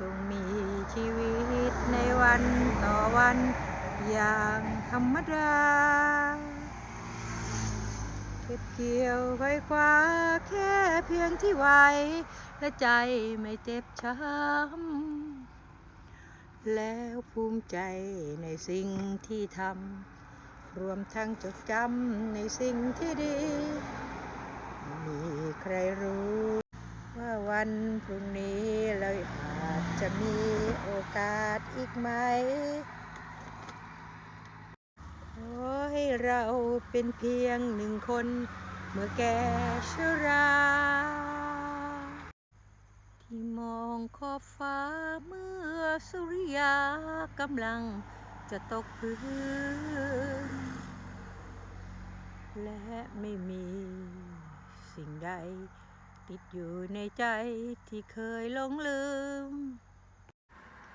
จงมีชีวิตในวันต่อวันอย่างธรรมดา เก็บเกี่ยวไว้คว้าแค่เพียงที่ไหว และใจไม่เจ็บช้ำ แล้วภูมิใจในสิ่งที่ทำ รวมทั้งจดจำในสิ่งที่ดี มีใครรู้ ว่าวันพรุ่งนี้เราอาจจะมีโอกาสอีกไหม ขอให้เราเป็นเพียงหนึ่งคน เมื่อแก่ชรา ที่มองขอบฟ้าเมื่อสุริยากำลังจะตกพื้น และไม่มีสิ่งใด ติดอยู่ในใจที่เคยหลงลืม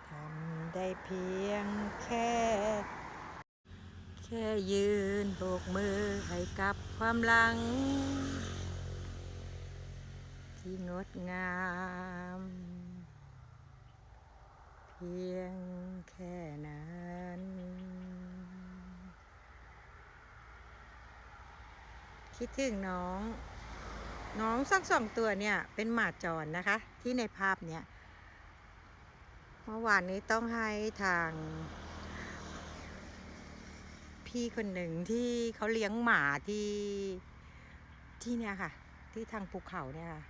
ทำได้เพียงแค่ แค่ยืนโบกมือให้กับความหลัง ที่งดงาม เพียงแค่นั้นคิดถึงน้อง น้องสักสองตัวเนี่ยเป็นหมาจรนะคะ ที่ในภาพเนี่ยเมื่อวานนี้ต้องให้ทาง พี่คนหนึ่งที่เขาเลี้ยงหมาที่ที่เนี่ยค่ะ ที่ทางภูเขาเนี่ยค่ะ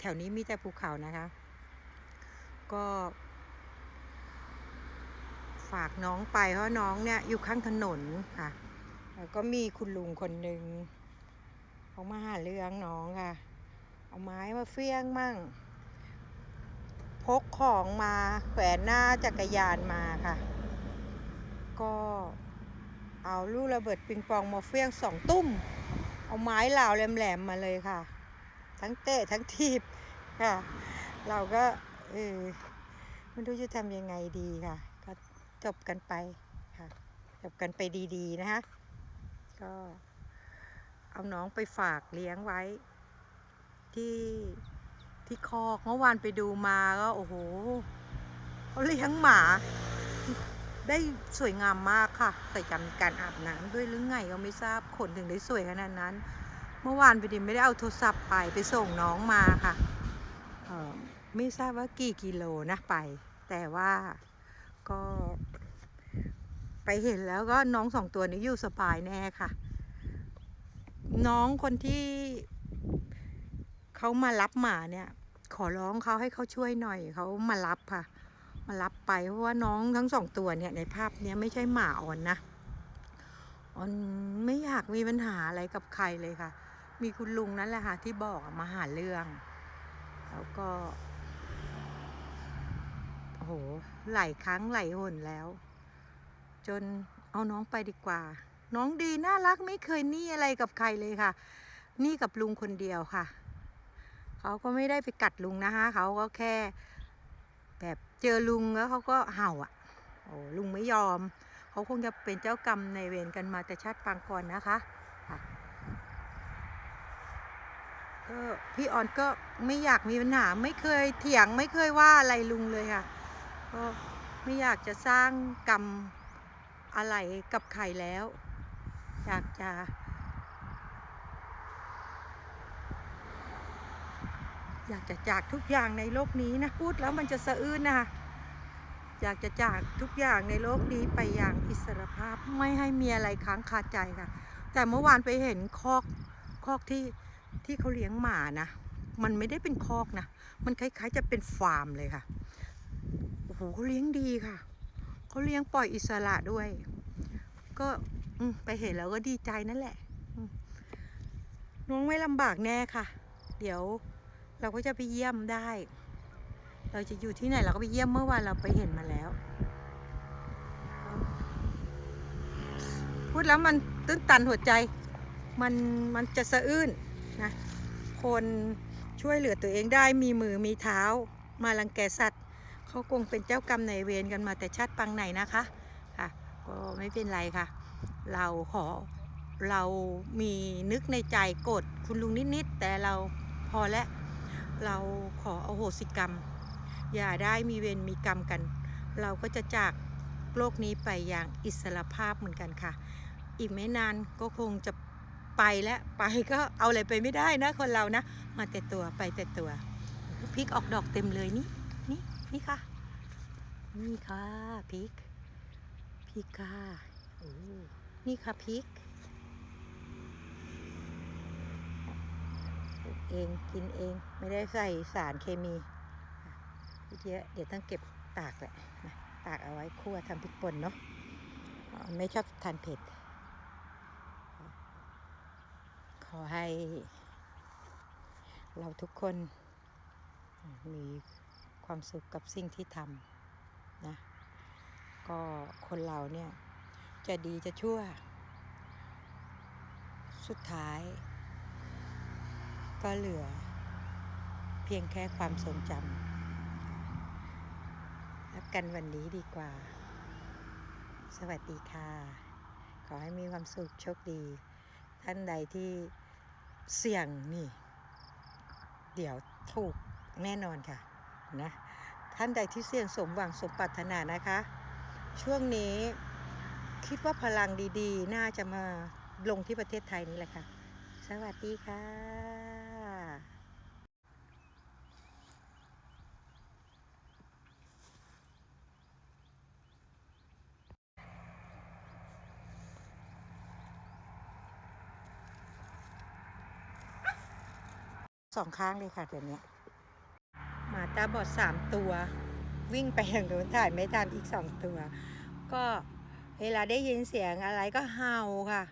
แถวนี้มีแต่ภูเขานะคะ ก็ฝากน้องไปเพราะน้องเนี่ยอยู่ข้างถนนค่ะ แล้วก็มีคุณลุงคนหนึ่งเขามาหาเรื่องน้องค่ะ เอาไม้มาเฟี้ยงมั่ง พกของมาแขวนหน้าจักรยานมาค่ะ ก็เอาลูกระเบิดปิงปองมาเฟี้ยงสองตุ้ม เอาไม้เหล่าแหลมๆมาเลยค่ะ ทั้งเตะทั้งทีบค่ะ เราก็เออไม่รู้จะทำยังไงดีค่ะ ก็จบกันไปค่ะ จบกันไปดีๆนะคะก็เอาน้องไปฝากเลี้ยงไว้ ที่ที่คอกเมื่อวานไปดูมาก็โอ้โหเขาเลี้ยงหมา ได้สวยงามมากค่ะ แต่จำการอาบน้ำด้วยหรือไงก็ไม่ทราบขนถึงได้สวยขนาดนั้น เมื่อวานไปดิไม่ได้เอาโทรศัพท์ไปไปส่งน้องมาค่ะไม่ทราบว่ากี่กิโลนะไป แต่ว่าก็ ไปเห็นแล้วก็น้องสองตัวนี้อยู่สบายแน่ค่ะ น้องคนที่ เขามารับหมาเนี่ย ขอร้องเขาให้เขาช่วยหน่อยเขามารับค่ะ มารับไปเพราะว่าน้องทั้งสองตัวเนี่ยในภาพเนี้ยไม่ใช่หมาอ่อนนะอ่อนไม่อยากมีปัญหาอะไรกับใครเลยค่ะ มีคุณลุงนั่นแหละค่ะ ที่บอกมาหาเรื่อง แล้วก็โอ้โหหลายครั้งหลายหนแล้ว จนเอาน้องไปดีกว่า น้องดีน่ารักไม่เคยหนี่อะไรกับใครเลยค่ะหนี่กับลุงคนเดียวค่ะ เขาก็ไม่ได้ไปกัดลุงนะคะเขาก็แค่ แบบเจอลุงแล้วเขาก็เห่าอะโอ้ลุงไม่ยอม เขาคงจะเป็นเจ้ากรรมในเวรกันมาแต่ชาติปางก่อนนะคะค่ะก็พี่ออนก็ไม่อยากมีปัญหาไม่เคยเถียงไม่เคยว่าอะไรลุงเลยค่ะก็ไม่อยากจะสร้างกรรมอะไรกับใครแล้ว อยากจะ อยากจะจากทุกอย่างในโลกนี้นะพูดแล้วมันจะสะอื้นนะคะอยากจะจากทุกอย่างในโลกนี้ไปอย่างอิสรภาพไม่ให้มีอะไรค้างคาใจค่ะ แต่เมื่อวานไปเห็นคอกคอกที่ที่เขาเลี้ยงหมานะ มันไม่ได้เป็นคอกนะ มันคล้ายๆ จะเป็นฟาร์มเลยค่ะโอ้โหเขาเลี้ยงดีค่ะเขาเลี้ยงปล่อยอิสระด้วย ก็ไปเห็นแล้วก็ดีใจนั่นแหละน้องไม่ลำบากแน่ค่ะ เดี๋ยว เราก็จะไปเยี่ยมได้ เราจะอยู่ที่ไหนเราก็ไปเยี่ยมเมื่อวานเราไปเห็นมาแล้ว พูดแล้วมันตื้นตันหัวใจ มันมันจะสะอื้นนะ คนช่วยเหลือตัวเองได้มีมือมีเท้า มาลังแกสัตว์เขาคงเป็นเจ้ากรรมในเวรกันมาแต่ชาติปังไหนนะคะค่ะ ก็ไม่เป็นไรค่ะ เราขอเรามีนึกในใจโกรธคุณลุงนิด ๆ แต่เราพอแล้ว เราขออโหสิกรรม อย่าได้มีเวรมีกรรมกัน เราก็จะจากโลกนี้ไปอย่างอิสรภาพเหมือนกันค่ะ อีกไม่นานก็คงจะไปแล้วไปก็เอาอะไรไปไม่ได้นะคนเรานะ มาแต่ตัวไปแต่ตัวพริกออกดอกเต็มเลยนี่นี่นี่ค่ะ นี่ค่ะพริกพริกค่ะโอ้นี่ค่ะพริกปลูก เองกินเองไม่ได้ใส่สารเคมีพริกเยอะเดี๋ยวต้องเก็บตากแหละนะตากเอาไว้คั่วทำพริกป่นเนาะไม่ชอบทานเผ็ด ขอให้ เราทุกคนมีความสุขกับสิ่งที่ทำนะก็คนเราเนี่ย จะดีจะชั่ว สุดท้าย ก็เหลือ เพียงแค่ความทรงจำรักกันวันนี้ดีกว่า สวัสดีค่ะ ขอให้มีความสุขโชคดี ท่านใดที่เสี่ยงนี่ เดี๋ยวถูกแน่นอนค่ะนะท่านใดที่เสี่ยงสมหวังสมปรารถนานะคะ ช่วงนี้คิดว่าพลังดีๆ น่าจะมาลงที่ประเทศไทยนี่แหละค่ะ สวัสดีค่ะสองข้างเลยค่ะเดี๋ยวนี้หมาตาบอดสามตัว วิ่งไปทางโน้นถ่ายไม่ทันอีกสองตัว ก็เวลาได้ยินเสียงอะไรก็เห่าค่ะ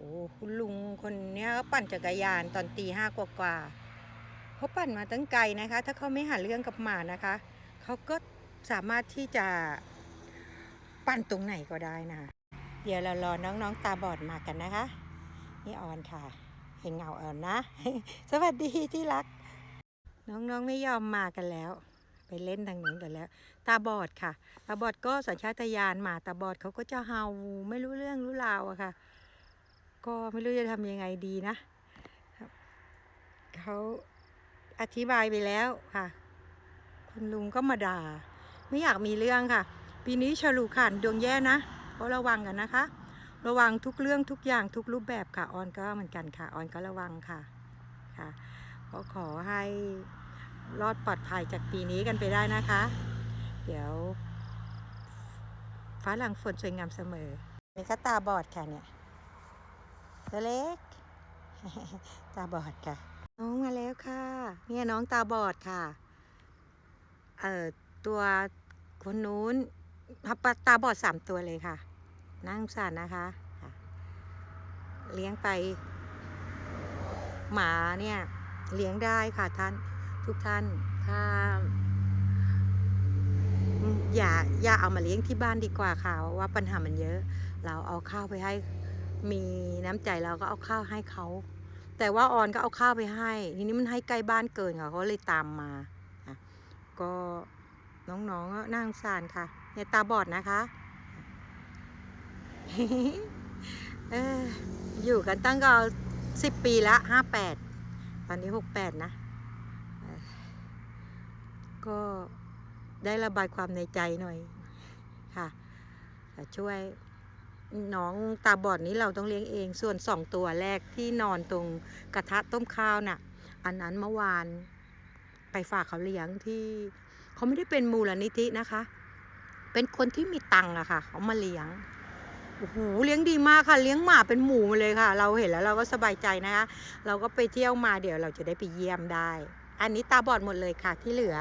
โอ้คุณลุงคนนี้เขาปั่นจักรยานตอนตีห้ากว่าๆเขาปั่นมาตั้งไกลนะคะ ถ้าเขาไม่หาเรื่องกับหมานะคะ เขาก็สามารถที่จะปั่นตรงไหนก็ได้นะ เดี๋ยวเรารอน้องๆตาบอดมากันนะคะ นี่ออนค่ะ เห็นเงาออนนะ สวัสดีที่รัก น้องๆไม่ยอมมากันแล้ว ไปเล่นทางนู้นกันแล้ว ตาบอดค่ะ ตาบอดก็สัญชาตญาณหมาตาบอดเขาก็จะเห่าไม่รู้เรื่องรู้ราวอะค่ะ ก็ไม่รู้จะทำยังไงดีนะเขาอธิบายไปแล้วค่ะ คุณลุงก็มาด่า ไม่อยากมีเรื่องค่ะ ปีนี้ฉลูขันดวงแย่นะก็ระวังกันนะคะ ระวังทุกเรื่องทุกอย่างทุกรูปแบบค่ะออนก็เหมือนกันค่ะออนก็ระวังค่ะค่ะก็ขอให้รอดปลอดภัยจากปีนี้กันไปได้นะคะ เดี๋ยว ฟ้าหลังฝนสวยงามเสมอมีก็ตาบอดค่ะเนี่ย ตัวเล็ก ตาบอดค่ะ น้องมาแล้วค่ะ เนี่ยน้องตาบอดค่ะ เอ่อ ตัวคนนู้นตาบอดสามตัวเลยค่ะ นั่าสงสารนะคะเลี้ยงไป หมาเนี่ย เลี้ยงได้ค่ะท่าน ทุกท่านถ้าอย่าอย่าเอามาเลี้ยงที่บ้านดีกว่าค่ะว่าปัญหามันเยอะ เราเอาข้าวไปให้ มีน้ำใจเราก็เอาข้าวให้เขา แต่ว่าออนก็เอาข้าวไปให้ ทีนี้มันให้ใกล้บ้านเกินค่ะเขาเลยตามมาก็น้องๆก็น่าสงสารค่ะเนี่ยตาบอดนะคะเอออยู่กันตั้งก็สิบปีละห้าแปดตอนนี้หกแปดนะ ก็ได้ระบายความในใจหน่อยค่ะช่วย น้องตาบอดนี้เราต้องเลี้ยงเอง ส่วนสองตัวแรกที่นอนตรงกระทะต้มข้าวน่ะ อันนั้นเมื่อวานไปฝากเขาเลี้ยงที่ เขาไม่ได้เป็นมูลนิธินะคะ เป็นคนที่มีตังค์อะค่ะ เขามาเลี้ยงโอ้โหเลี้ยงดีมากค่ะ เลี้ยงหมาเป็นหมูมาเลยค่ะ เราเห็นแล้วเราก็สบายใจนะคะ เราก็ไปเที่ยวมาเดี๋ยวเราจะได้ไปเยี่ยมได้ อันนี้ตาบอดหมดเลยค่ะที่เหลือ